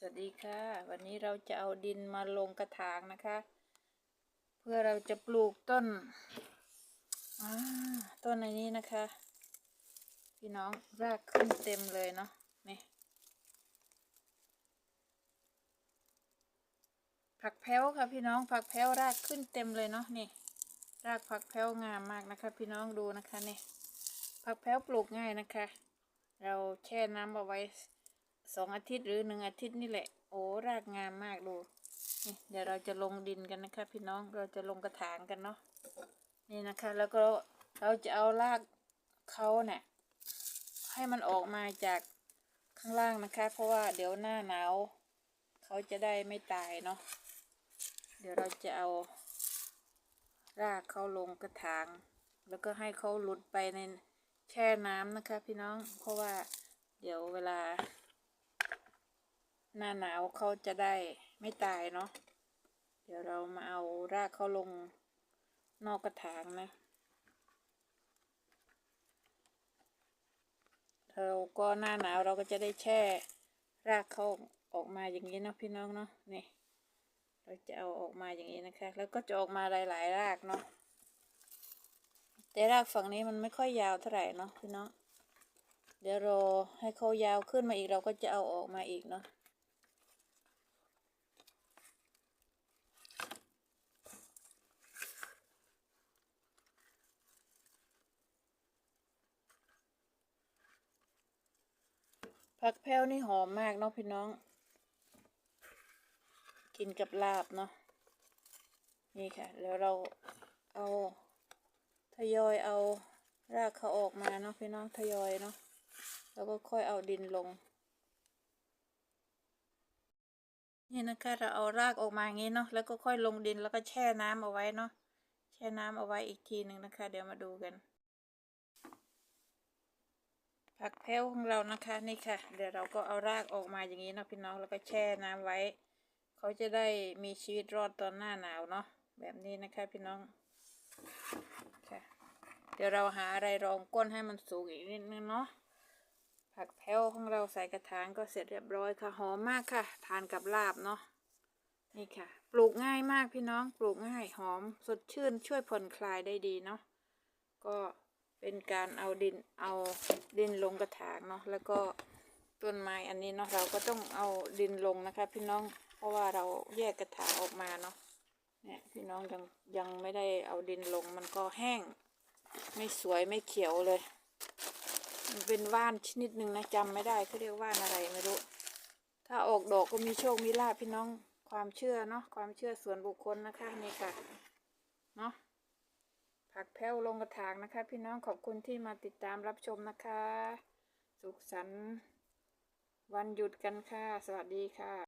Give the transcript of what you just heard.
สวัสดีค่ะ วันนี้เราจะเอาดินมาลงกระถางนะคะ เพื่อเราจะปลูกต้นต้นในนี้นะคะ พี่น้องรากขึ้นเต็มเลยเนาะนี่ผักแพ้วค่ะพี่น้องผักแพ้วรากขึ้นเต็มเลยเนาะนี่ รากผักแพ้วงามมากนะคะ พี่น้องดูนะคะนี่ผักแพ้วปลูกง่ายนะคะ เราแช่น้ำเอาไว้ สองอาทิตย์หรือหนึ่งอาทิตย์นี่แหละ โอ้รากงามมากดูนี่เดี๋ยวเราจะลงดินกันนะคะ พี่น้องเราจะลงกระถางกันเนาะนี่นะคะ แล้วก็เราจะเอารากเขาเนี่ยให้มันออกมาจากข้างล่างนะคะ เพราะว่าเดี๋ยวหน้าหนาวเขาจะได้ไม่ตายเนาะเดี๋ยวเราจะเอารากเขาลงกระถาง แล้วก็ให้เขาหลุดไปในแช่น้ำนะคะ พี่น้องเพราะว่าเดี๋ยวเวลา หน้าหนาวเขาจะได้ไม่ตายเนาะ เดี๋ยวเรามาเอารากเขาลงนอกกระถางนะ เราก็หน้าหนาวเราก็จะได้แช่รากเขาออกมาอย่างนี้นะพี่น้องเนาะ นี่ เราจะเอาออกมาอย่างนี้นะคะ แล้วก็จะออกมาหลาย ๆ รากเนาะ แต่รากฝั่งนี้มันไม่ค่อยยาวเท่าไหร่เนาะพี่น้อง เดี๋ยวรอให้เขายาวขึ้นมาอีกเราก็จะเอาออกมาอีกเนาะ ผักแพ้วนี่หอมมากเนาะพี่น้อง กินกับลาบเนาะ นี่ค่ะ แล้วเราเอาทยอยเอารากเขาออกมาเนาะพี่น้องทยอยเนาะ แล้วก็ค่อยเอาดินลง นี่นะคะเราเอารากออกมาอย่างนี้เนาะ แล้วก็ค่อยลงดินแล้วก็แช่น้ำเอาไว้เนาะ แช่น้ำเอาไว้อีกทีหนึ่งนะคะ เดี๋ยวมาดูกัน ผักแพ้วของเรานะคะนี่ค่ะ เดี๋ยวเราก็เอารากออกมาอย่างนี้เนาะพี่น้องแล้วก็แช่น้ำไว้ เขาจะได้มีชีวิตรอดตอนหน้าหนาวเนาะแบบนี้นะคะพี่น้องค่ะเดี๋ยวเราหาอะไรรองก้นให้มันสูงอีกนิดนึงเนาะผักแพ้วของเราใส่กระถางก็เสร็จเรียบร้อยค่ะหอมมากค่ะ ทานกับลาบเนาะนี่ค่ะ ปลูกง่ายมากพี่น้องปลูกง่ายหอม สดชื่นช่วยผ่อนคลายได้ดีเนาะก็ เป็นการเอาดินเอาดินลงกระถางเนาะแล้วก็ต้นไม้อันนี้เนาะเราก็ต้องเอาดินลงนะคะ พี่น้องเพราะว่าเราแยกกระถางออกมาเนาะเนี่ยพี่น้องยังยังไม่ได้เอาดินลงมันก็แห้ง ไม่สวยไม่เขียวเลย มันเป็นว่านชนิดหนึ่งนะจำไม่ได้เขาเรียกว่านอะไรไม่รู้ ถ้าออกดอกก็มีโชคมีลาภพี่น้องความเชื่อเนาะความเชื่อส่วนบุคคลนะคะนี่ค่ะเนาะ ผักแพ้วลงกระถางนะคะ พี่น้องขอบคุณที่มาติดตามรับชมนะคะ สุขสันต์วันหยุดกันค่ะ สวัสดีค่ะ